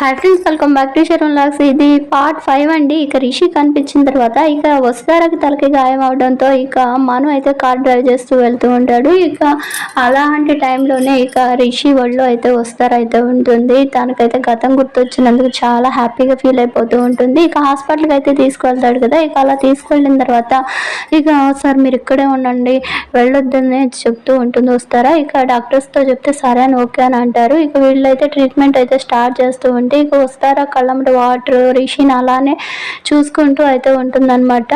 Hi friends welcome back to Sharoon lakhs ఇది part five అండి. ఇక రిషి కనిపించిన తర్వాత ఇక వస్తారకి తలకి గాయం అవడంతో ఇక మను అయితే కార్ డ్రైవ్ చేస్తూ వెళ్తూ ఉంటాడు. ఇక అలాంటి టైంలోనే ఇక రిషి ఒళ్ళు అయితే వస్తారు అయితే ఉంటుంది. తనకైతే గతం గుర్తొచ్చినందుకు చాలా హ్యాపీగా ఫీల్ అయిపోతూ ఉంటుంది. ఇక హాస్పిటల్కి అయితే తీసుకువెళ్తాడు కదా. ఇక అలా తీసుకెళ్ళిన తర్వాత ఇక సార్ మీరు ఇక్కడే ఉండండి. వెళ్ళొద్దని చెప్తూ ఉంటుంది వస్తారా ఇక డాక్టర్స్తో చెప్తే సరే అని ఓకే అని అంటారు. ఇక వీళ్ళైతే ట్రీట్మెంట్ అయితే స్టార్ట్ చేస్తూ ఉంటారు. ఇక వస్తారా కళ్ళమ్మటి వాటర్ రిషిన్ అలానే చూసుకుంటూ అయితే ఉంటుందన్నమాట.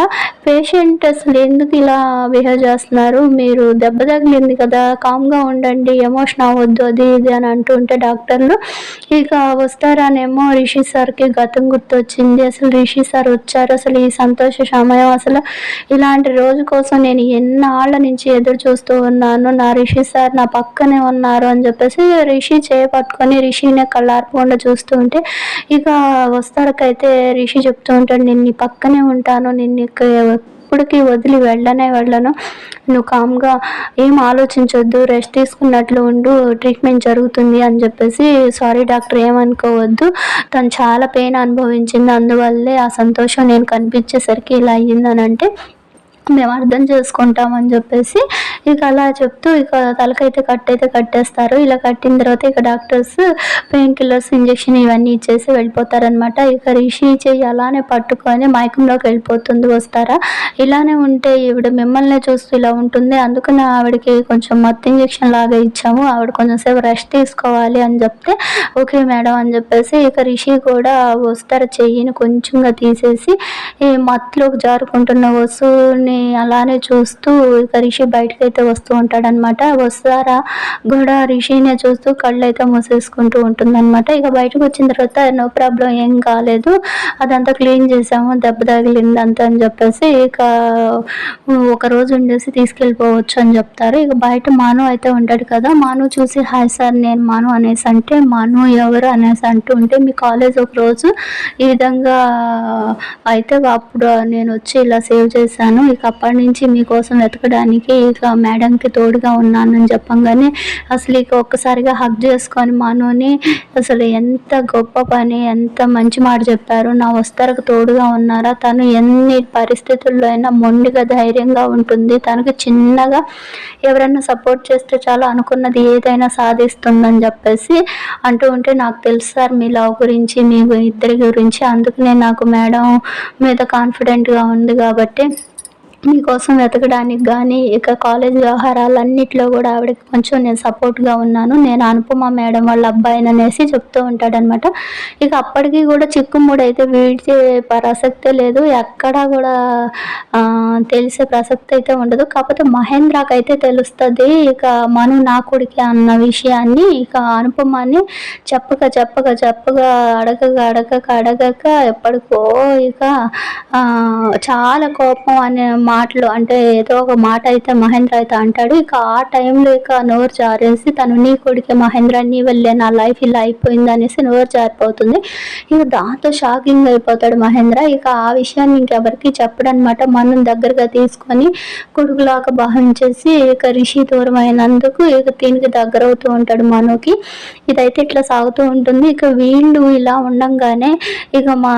పేషెంట్ అసలు ఎందుకు ఇలా బిహేవ్ చేస్తున్నారు? మీరు దెబ్బ తగిలింది కదా కామ్గా ఉండండి ఎమోషన్ అవ్వద్దు అది ఇది అని అంటూ ఉంటే డాక్టర్లు ఇక వస్తారానేమో రిషి సార్కి గతం గుర్తొచ్చింది. అసలు రిషి సార్ వచ్చారు అసలు ఈ సంతోష సమయం అసలు ఇలాంటి రోజు కోసం నేను ఎన్నాళ్ళ నుంచి ఎదురు చూస్తూ ఉన్నాను. నా రిషి సార్ నా పక్కనే ఉన్నారు అని చెప్పేసి రిషి చేపట్టుకొని రిషినే కళ్ళార్పకుండా చూస్తూ ఉంటే ఇక వస్తాడుకైతే రిషి చెప్తూ ఉంటాడు నేను నీ పక్కనే ఉంటాను నిన్ను ఇక ఎప్పటికీ వదిలి వెళ్ళనే వెళ్ళను. నువ్వు కామ్గా ఏం ఆలోచించొద్దు రెస్ట్ తీసుకున్నట్లు ఉండు ట్రీట్మెంట్ జరుగుతుంది అని చెప్పేసి సారీ డాక్టర్ ఏమనుకోవద్దు. తను చాలా పెయిన్ అనుభవించింది అందువల్లే ఆ సంతోషం నేను కనిపించేసరికి ఇలా అయ్యిందని అంటే మేము అర్థం చేసుకుంటామని చెప్పేసి ఇక అలా చెప్తూ ఇక తలకైతే కట్ అయితే కట్టేస్తారు. ఇలా కట్టిన తర్వాత ఇక డాక్టర్స్ పెయిన్ కిల్లర్స్ ఇంజెక్షన్ ఇవన్నీ ఇచ్చేసి వెళ్ళిపోతారనమాట ఇక రిషి చెయ్యి అలానే పట్టుకొని మైకంలోకి వెళ్ళిపోతుంది. వస్తారా? ఇలానే ఉంటే ఈవిడ మిమ్మల్ని చూస్తూ ఇలా ఉంటుంది. అందుకని ఆవిడకి కొంచెం మత్తు ఇంజెక్షన్ లాగా ఇచ్చాము. ఆవిడ కొంచెం సేపు రెస్ట్ తీసుకోవాలి అని చెప్తే ఓకే మేడం అని చెప్పేసి ఇక రిషి కూడా వస్తారా చెయ్యిని కొంచెంగా తీసేసి ఈ మత్తులోకి జారుకుంటున్న వస్తువుని అలానే చూస్తూ ఇక రిషి బయటకు అయితే వస్తూ ఉంటాడనమాట వస్తారా? కూడా రిషినే చూస్తూ కళ్ళు అయితే మూసేసుకుంటూ ఉంటుందన్నమాట. ఇక బయటకు వచ్చిన తర్వాత నో ప్రాబ్లం ఏం కాలేదు. అదంతా క్లీన్ చేసాము దెబ్బ తగిలింది అంతా అని చెప్పేసి ఇక ఒక రోజు ఉండేసి తీసుకెళ్ళిపోవచ్చు అని చెప్తారు. ఇక బయట మాను అయితే ఉంటాడు కదా. మాను చూసి హాయ్ సార్ నేను మాను అనేసి అంటే మాను ఎవరు? అనేసి అంటూ ఉంటే మీ కాలేజ్ ఒక రోజు ఈ విధంగా అయితే అప్పుడు నేను వచ్చి ఇలా సేవ్ చేశాను. ఇక అప్పటి నుంచి మీకోసం వెతకడానికి ఇక మేడంకి తోడుగా ఉన్నానని చెప్పంగానే అసలు ఇక ఒక్కసారిగా హక్ చేసుకొని మనోని అసలు ఎంత గొప్ప పని ఎంత మంచి మాట చెప్పారు. నా వస్తారకు తోడుగా ఉన్నారా? తను ఎన్ని పరిస్థితుల్లో అయినా మొండిగా ధైర్యంగా ఉంటుంది. తనకు చిన్నగా ఎవరైనా సపోర్ట్ చేస్తే చాలా అనుకున్నది ఏదైనా సాధిస్తుందని చెప్పేసి అంటూ ఉంటే నాకు తెలుసు సార్ మీ లవ్ గురించి మీ ఇద్దరి గురించి. అందుకనే నాకు మేడం మీద కాన్ఫిడెంట్గా ఉంది కాబట్టి మీకోసం వెతకడానికి కానీ ఇక కాలేజ్ వ్యవహారాలన్నింటిలో కూడా ఆవిడకి కొంచెం నేను సపోర్ట్గా ఉన్నాను. నేను అనుపమ మేడం వాళ్ళ అబ్బాయిని అనేసి చెప్తూ ఉంటాడనమాట ఇక అప్పటికి కూడా చిక్కుముడు అయితే వీడితే ప్రసక్తే లేదు. ఎక్కడా కూడా తెలిసే ప్రసక్తి అయితే ఉండదు. కాకపోతే మహేంద్రకి అయితే తెలుస్తుంది ఇక మను నా కొడుకే అన్న విషయాన్ని ఇక అనుపమాని చెప్పక చెప్పక చెప్పగా అడగక అడగక అడగక ఎప్పటికో ఇక చాలా కోపం అనే మాటలు అంటే ఏదో ఒక మాట అయితే మహేంద్ర అయితే అంటాడు. ఇక ఆ టైంలో ఇక నోరు జారేసి తను నీ కొడుకే మహేంద్ర నీ వెళ్ళే నా లైఫ్ ఇలా అయిపోయింది అనేసి నోరు జారిపోతుంది. ఇక దాంతో షాకింగ్ అయిపోతాడు మహేంద్ర. ఇక ఆ విషయాన్ని ఇంకెవరికి చెప్పడనమాట. మనం దగ్గరగా తీసుకొని కొడుకులాగా భావించేసి ఇక రిషి దూరం అయినందుకు ఇక దీనికి దగ్గర అవుతూ ఉంటాడు మనోకి. ఇదైతే ఇట్లా సాగుతూ ఉంటుంది. ఇక వీళ్ళు ఇలా ఉండంగానే ఇక మా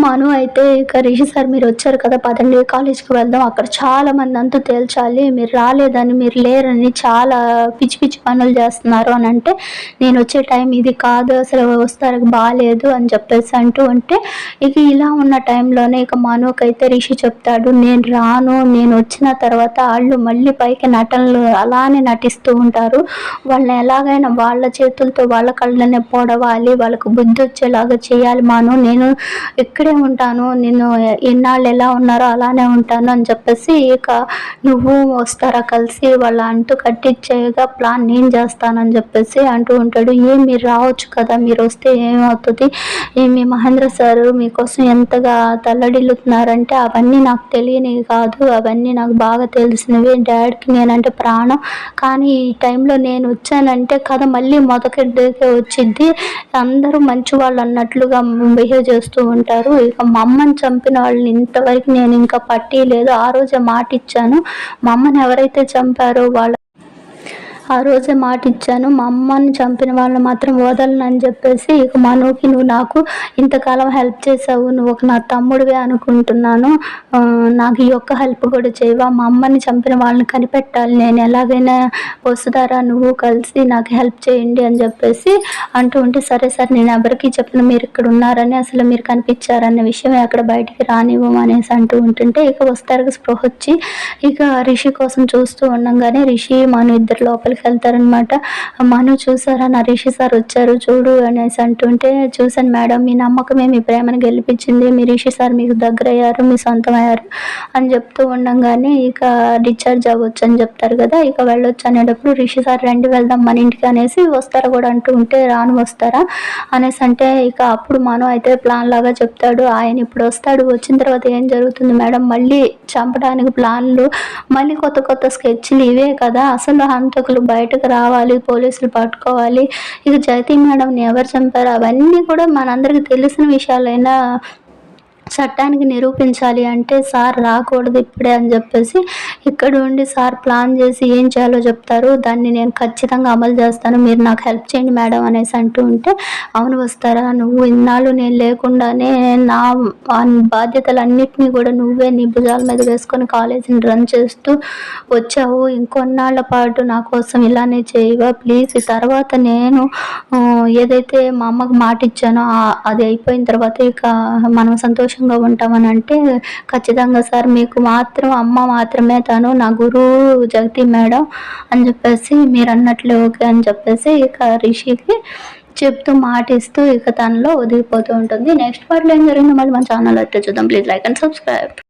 మను అయితే ఇక రిషి సార్ మీరు వచ్చారు కదా పదండి కాలేజ్కి వెళ్దాం. అక్కడ చాలా మంది అంతా తేల్చాలి. మీరు రాలేదని మీరు లేరని చాలా పిచ్చి పిచ్చి పనులు చేస్తున్నారు అని అంటే నేను వచ్చే టైం ఇది కాదు అసలు వస్తారు బాగాలేదు అని చెప్పేసి అంటూ ఉంటే ఇక ఇలా ఉన్న టైంలోనే ఇక మనుకైతే రిషి చెప్తాడు నేను రాను నేను వచ్చిన తర్వాత వాళ్ళు మళ్ళీ పైకి నటనలు అలానే నటిస్తూ ఉంటారు. వాళ్ళని ఎలాగైనా వాళ్ళ చేతులతో వాళ్ళ కళ్ళనే పొడవాలి వాళ్ళకు బుద్ధి వచ్చేలాగా చేయాలి మాను. నేను ఇక్కడే ఉంటాను నేను ఎన్నాళ్ళు ఎలా ఉన్నారో అలానే ఉంటాను అని చెప్పేసి ఇక నువ్వు వస్తారా కలిసి వాళ్ళ అంటూ కట్టించేగా ప్లాన్ నేను చేస్తానని చెప్పేసి అంటూ ఉంటాడు. ఏ మీరు రావచ్చు కదా మీరు వస్తే ఏమవుతుంది? మీ మహేంద్ర సార్ మీకోసం ఎంతగా తల్లడిల్లుతున్నారంటే అవన్నీ నాకు తెలియనివి కాదు అవన్నీ నాకు బాగా తెలిసినవి. డాడీకి నేనంటే ప్రాణం. కానీ ఈ టైంలో నేను వచ్చానంటే కథ మళ్ళీ మొదటికే వచ్చింది అందరూ మంచి వాళ్ళు అన్నట్లుగా బిహేవ్ చేస్తూ ఉంటారు. ఇక మా అమ్మని చంపిన వాళ్ళని ఇంతవరకు నేను ఇంకా పట్టి లేదు ఆ రోజే మాట ఇచ్చాను మా అమ్మని ఎవరైతే చంపారో వాళ్ళ ఆ రోజే మాట ఇచ్చాను మా అమ్మని చంపిన వాళ్ళని మాత్రం వదలను అని చెప్పేసి ఇక మనోకి నువ్వు నాకు ఇంతకాలం హెల్ప్ చేసావు. నువ్వు ఒక నా తమ్ముడివే అనుకుంటున్నాను. నాకు ఈ యొక్క హెల్ప్ కూడా చేయవా? మా అమ్మని చంపిన వాళ్ళని కనిపెట్టాలి. నేను ఎలాగైనా వస్తుందారా నువ్వు కలిసి నాకు హెల్ప్ చేయండి అని చెప్పేసి అంటూ ఉంటే సరే సరే నేను ఎవరికి చెప్పిన. మీరు ఇక్కడ ఉన్నారని అసలు మీరు కనిపించారన్న విషయం అక్కడ బయటికి రానివ్వం అనేసి అంటూ ఉంటుంటే ఇక వస్తారు స్పృహ వచ్చి ఇక రిషి కోసం చూస్తూ ఉండగానే రిషి మన ఇద్దరు లోపలికి వెళ్తారనమాట. మను చూసారా? నా రిషి సార్ వచ్చారు చూడు అనేసి అంటుంటే చూసాను మేడం మీ నమ్మకమే మీ ప్రేమను గెలిపించింది. మీ రిషి సార్ మీకు దగ్గర అయ్యారు మీ సొంతం అయ్యారు అని చెప్తూ ఉండగానే ఇక డిశ్చార్జ్ అవ్వచ్చు అని చెప్తారు కదా ఇక వెళ్ళొచ్చు అనేటప్పుడు రిషి సార్ రండి వెళ్దాం మన ఇంటికి అనేసి వస్తారా కూడా అంటూ ఉంటే రాను వస్తారా? అనేసి అంటే ఇక అప్పుడు మనం అయితే ప్లాన్ లాగా చెప్తాడు. ఆయన ఇప్పుడు వస్తాడు. వచ్చిన తర్వాత ఏం జరుగుతుంది మేడం? మళ్ళీ చంపడానికి ప్లాన్లు మళ్ళీ కొత్త కొత్త స్కెచ్లు ఇవే కదా. అసలు హంతకులు బయటకు రావాలి పోలీసులు పట్టుకోవాలి. ఇక జగతి మేడంని ఎవరు చంపారు? అవన్నీ కూడా మనందరికీ తెలిసిన విషయాలైనా చట్టానికి నిరూపించాలి అంటే సార్ రాకూడదు ఇప్పుడే అని చెప్పేసి ఇక్కడ ఉండి సార్ ప్లాన్ చేసి ఏం చేయాలో చెప్తారు. దాన్ని నేను ఖచ్చితంగా అమలు చేస్తాను. మీరు నాకు హెల్ప్ చేయండి మేడం అనేసి అంటూ ఉంటే అవును వస్తారా? నువ్వు ఇన్నాళ్ళు నేను లేకుండానే నా బాధ్యతలన్నిటినీ కూడా నువ్వే నీ భుజాల మీద వేసుకొని కాలేజీని రన్ చేస్తూ వచ్చావు. ఇంకొన్నాళ్ళ పాటు నా కోసం ఇలానే చేయవా? ప్లీజ్ తర్వాత నేను ఏదైతే మా అమ్మకు మాట ఇచ్చానో అది అయిపోయిన తర్వాత ఇక మనం సంతోషం సంతోషంగా ఉంటామని అంటే ఖచ్చితంగా సార్ మీకు మాత్రం అమ్మ మాత్రమే తను నా గురువు జగతి మేడం అని చెప్పేసి మీరు అన్నట్లు ఓకే అని చెప్పేసి ఇక రిషికి చెప్తూ మాటిస్తూ ఇక తనలో వదిలిపోతూ ఉంటుంది. నెక్స్ట్ పార్ట్లో ఏం జరిగిందో మళ్ళీ మన ఛానల్ అయితే చూద్దాం. Please like and subscribe